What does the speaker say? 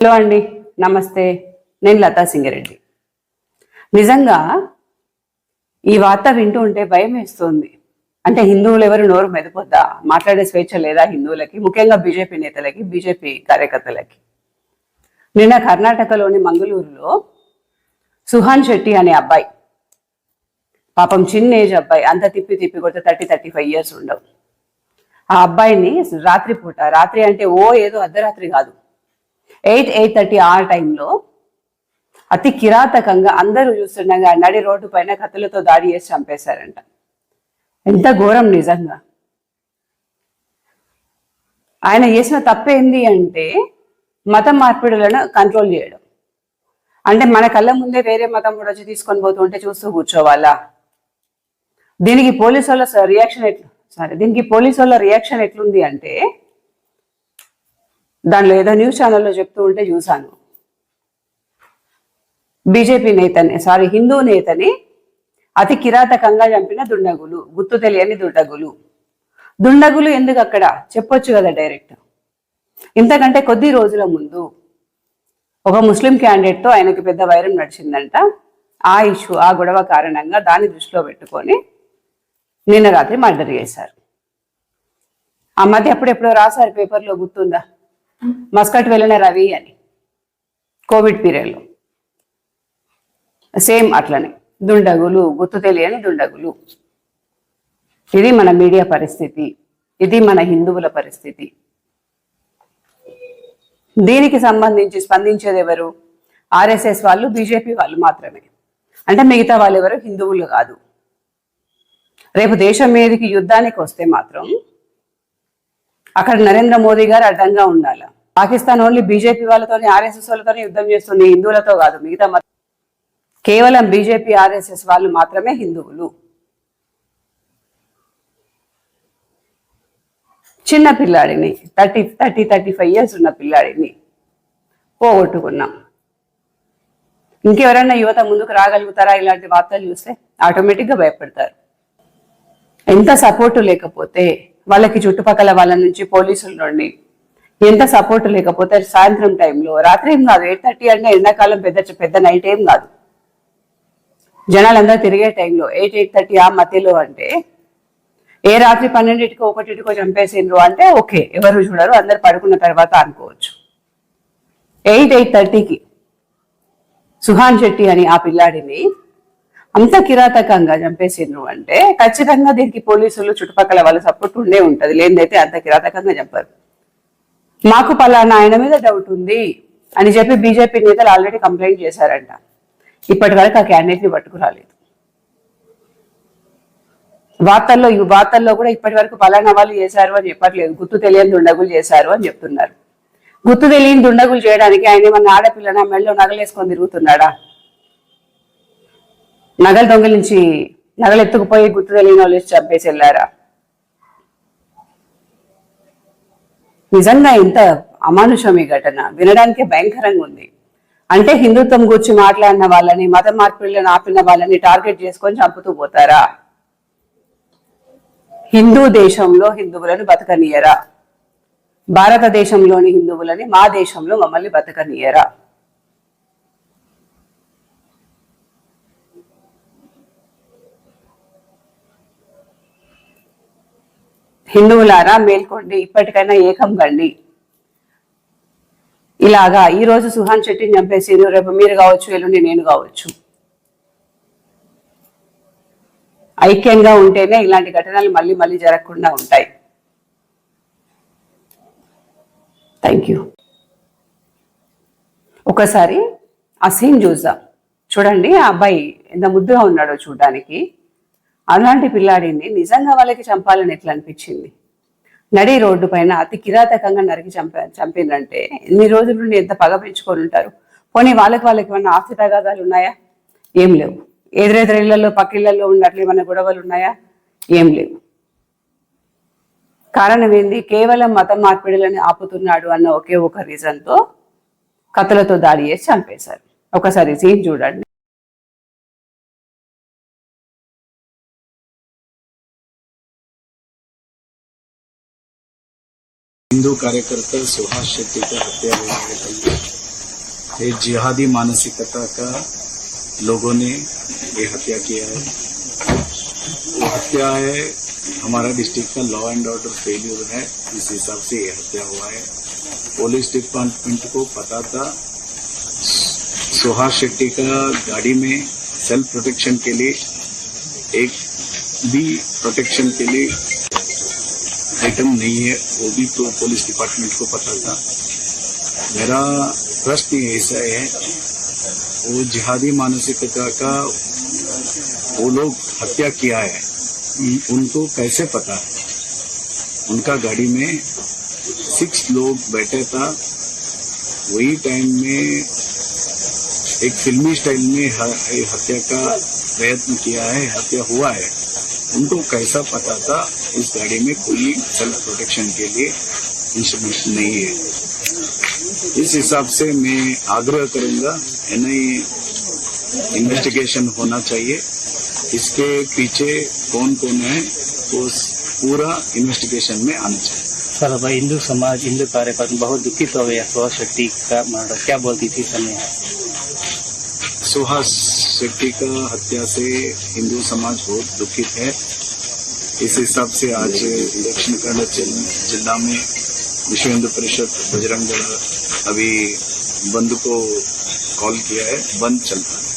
Hello అండి నమస్తే. నేను లతా సింగరెడ్డి. నిజంగా ఈ వార్త వింటూ ఉంటే భయం వేస్తుంది. అంటే హిందువులు ఎవరు నోరు మెదపొద్దా? మాట్లాడే స్వేచ్ఛ లేదా హిందువులకి? ముఖ్యంగా బీజేపీ నేతలకి బీజేపీ కార్యకర్తలకి. నిన్న కర్ణాటకలోని మంగళూరులో సుహాన్ శెట్టి అనే అబ్బాయి పాపం చిన్న ఏజ్ అబ్బాయి అంత తిప్పి తిప్పి కొడితే థర్టీ థర్టీ ఫైవ్ ఇయర్స్ ఉండవు. ఆ అబ్బాయిని రాత్రిపూట రాత్రి అంటే ఓ ఏదో అర్ధరాత్రి కాదు ఎయిట్ ఎయిట్ థర్టీ ఆ టైంలో అతి కిరాతకంగా అందరూ చూస్తుండగా నడి రోడ్డు పైన కత్తులతో దాడి చేసి చంపేశారంట. ఎంత ఘోరం నిజంగా. ఆయన చేసిన తప్పేంది అంటే మత మార్పిడులను కంట్రోల్ చేయడం. అంటే మన కళ్ళ ముందే వేరే మతం కూడా వచ్చి తీసుకొని పోతుంటే చూస్తూ కూర్చోవాలా? దీనికి పోలీసు వాళ్ళ రియాక్షన్ ఎట్లు? సారీ దీనికి పోలీసు వాళ్ళ రియాక్షన్ ఎట్లుంది అంటే దానిలో ఏదో న్యూస్ ఛానల్లో చెప్తూ ఉంటే చూశాను. బీజేపీ నేతని సారీ హిందూ నేతని అతి కిరాతకంగా చంపిన దుండగులు గుర్తు తెలియని దుండగులు. దుండగులు ఎందుకు అక్కడ? చెప్పొచ్చు కదా డైరెక్ట్. ఇంతకంటే కొద్ది రోజుల ముందు ఒక ముస్లిం క్యాండిడేట్తో ఆయనకి పెద్ద వైరం నడిచిందంట. ఆ ఇష్యూ ఆ గొడవ కారణంగా దాన్ని దృష్టిలో పెట్టుకొని నిన్న రాత్రి మర్డర్ చేశారు. ఆ మధ్య ఎప్పుడెప్పుడో రాశారు పేపర్లో గుర్తుందా? మస్కట్ వెళ్ళిన రవి అని. కోవిడ్ పీరియడ్లో. సేమ్ అట్లనే. దుండగులు గుర్తు తెలియని దుండగులు. ఇది మన మీడియా పరిస్థితి. ఇది మన హిందువుల పరిస్థితి. దీనికి సంబంధించి స్పందించేది ఎవరు? ఆర్ఎస్ఎస్ వాళ్ళు బీజేపీ వాళ్ళు మాత్రమే. అంటే మిగతా వాళ్ళు ఎవరు? హిందువులు కాదు. రేపు దేశం మీదకి యుద్ధానికి వస్తే మాత్రం అక్కడ నరేంద్ర మోదీ గారు అడ్డంగా ఉండాలి. పాకిస్తాన్ ఓన్లీ బీజేపీ వాళ్ళతోనే ఆర్ఎస్ఎస్ వాళ్ళతోనే యుద్ధం చేస్తుంది హిందువులతో కాదు మిగతా కేవలం బీజేపీ ఆర్ఎస్ఎస్ వాళ్ళు మాత్రమే హిందువులు. చిన్న పిల్లాడిని thirty thirty thirty five years ఉన్న పిల్లాడిని పోగొట్టుకున్నాం. ఇంకెవరైనా యువత ముందుకు రాగలుగుతారా? ఇలాంటి వార్తలు చూస్తే ఆటోమేటిక్గా భయపడతారు. ఎంత సపోర్టు లేకపోతే వాళ్ళకి చుట్టుపక్కల వాళ్ళ నుంచి పోలీసుల నుండి ఎంత సపోర్ట్ లేకపోతే సాయంత్రం టైంలో రాత్రి ఏం కాదు ఎయిట్ థర్టీ అంటే ఎండాకాలం పెద్ద పెద్ద నైట్ ఏం కాదు. జనాలందరూ తిరిగే టైంలో ఎయిట్ ఎయిట్ థర్టీ ఆ మధ్యలో అంటే ఏ రాత్రి పన్నెండింటికో ఒకటింటికో చంపేసిండ్రు అంటే ఓకే ఎవరు చూడరు అందరు పడుకున్న తర్వాత అనుకోవచ్చు. ఎయిట్ ఎయిట్ థర్టీకి సుహాన్ శెట్టి అని ఆ పిల్లాడిని అంత కిరాతకంగా చంపేసిండ్రు అంటే ఖచ్చితంగా దీనికి పోలీసులు చుట్టుపక్కల వాళ్ళ సపోర్ట్ ఉండే ఉంటది. లేనిదైతే అంత కిరాతకంగా చంపారు. మాకు పలానా ఆయన మీద డౌట్ ఉంది అని చెప్పి బీజేపీ నేతలు ఆల్రెడీ కంప్లైంట్ చేశారంట. ఇప్పటి వరకు ఆ క్యాండిడేట్ని పట్టుకురాలేదు. వార్తల్లో ఈ వార్తల్లో కూడా ఇప్పటి వరకు పలానా వాళ్ళు చేశారు అని చెప్పట్లేదు. గుర్తు తెలియని దుండగులు చేశారు అని చెప్తున్నారు. గుర్తు తెలియని దుండగులు చేయడానికి ఆయన ఏమన్నా ఆడపిల్లన మెళ్ళలో నగలేసుకొని తిరుగుతున్నాడా? నగలు దొంగిలించి నగలు ఎత్తుకుపోయి గుర్తు తెలియని వాళ్ళు చంపేసి వెళ్ళారా? నిజంగా ఇంత అమానుషం ఈ ఘటన. వినడానికే భయంకరంగా ఉంది. అంటే హిందుత్వం గురించి మాట్లాడిన వాళ్ళని మత మార్పిడులను ఆపిన వాళ్ళని టార్గెట్ చేసుకొని చంపుతూ పోతారా? హిందూ దేశంలో హిందువులను బతకనీయరా? భారతదేశంలోని హిందువులని మా దేశంలో మమ్మల్ని బతకనీయరా? హిందువులారా మేల్కోండి ఇప్పటికైనా ఏకం కండి. ఇలాగా ఈ రోజు సుహాన్ చెట్టిని చంపేసి రేపు మీరు కావచ్చు ఎల్లుండి నేను కావచ్చు. ఐక్యంగా ఉంటేనే ఇలాంటి ఘటనలు మళ్ళీ మళ్ళీ జరగకుండా ఉంటాయి. థ్యాంక్ యూ ఒకసారి ఆ సీన్ చూద్దాం. చూడండి ఆ అబ్బాయి ఎంత ముద్దుగా ఉన్నాడో చూడడానికి. అలాంటి పిల్లాడిని నిజంగా వాళ్ళకి చంపాలని ఎట్లా అనిపించింది? నడి రోడ్డు పైన అతి కిరాతకంగా నరికి చంప చంపిందంటే ఎన్ని రోజుల నుండి ఎంత పగ పెంచుకొని ఉంటారు? పోనీ వాళ్ళకి వాళ్ళకి ఏమన్నా ఆస్తి తగాదాలు ఉన్నాయా? ఏం లేవు. ఎదురెదురిళ్ళలో పక్కిళ్ళలో ఉన్నట్లు ఏమైనా గొడవలు ఉన్నాయా? ఏం లేవు. కారణం ఏంది? కేవలం మత మార్పిడులను ఆపుతున్నాడు అన్న ఒకే ఒక రీజన్తో కథలతో దాడి చేసి చంపేశారు. ఒకసారి సీన్ చూడండి. हिंदू कार्यकर्ता सुभाष शेट्टी का हत्या हुई है। ये जिहादी मानसिकता का लोगों ने ये हत्या किया है। वो हत्या है, हमारा डिस्ट्रिक्ट का लॉ एंड ऑर्डर फेल्यूर है। इस हिसाब से ये हत्या हुआ है। पुलिस डिपार्टमेंट को पता था सुहास शेट्टी का गाड़ी में सेल्फ प्रोटेक्शन के लिए, एक भी प्रोटेक्शन के लिए आइटम नहीं है, वो भी तो पुलिस डिपार्टमेंट को पता था। मेरा प्रश्न ऐसा है, वो जिहादी मानसिकता का वो लोग हत्या किया है, उनको कैसे पता? है उनका गाड़ी में सिक्स लोग बैठे था। वही टाइम में एक फिल्मी स्टाइल में हत्या का प्रयत्न किया है, हत्या हुआ है। उनको कैसा पता था इस गाड़ी में कोई सेल्फ प्रोटेक्शन के लिए इंस्ट्रूमेंट नहीं है? इस हिसाब से मैं आग्रह करूँगा एनआई इन्वेस्टिगेशन होना चाहिए। इसके पीछे कौन कौन है, वो पूरा इन्वेस्टिगेशन में आना चाहिए। सर अब हिंदू समाज, हिंदू कार्यकर्ता बहुत दुखित हो गया सुभाष शेट्टी का मर्डर, क्या बोलती थी समय सुहास शेट्टी का हत्या से हिंदू समाज बहुत दुखित है। इस हिसाब से आज दक्षिण कन्नड़ जिल- में विश्व हिंदू परिषद बजरंग दल अभी बंद को कॉल किया है। बंद चल रहा है।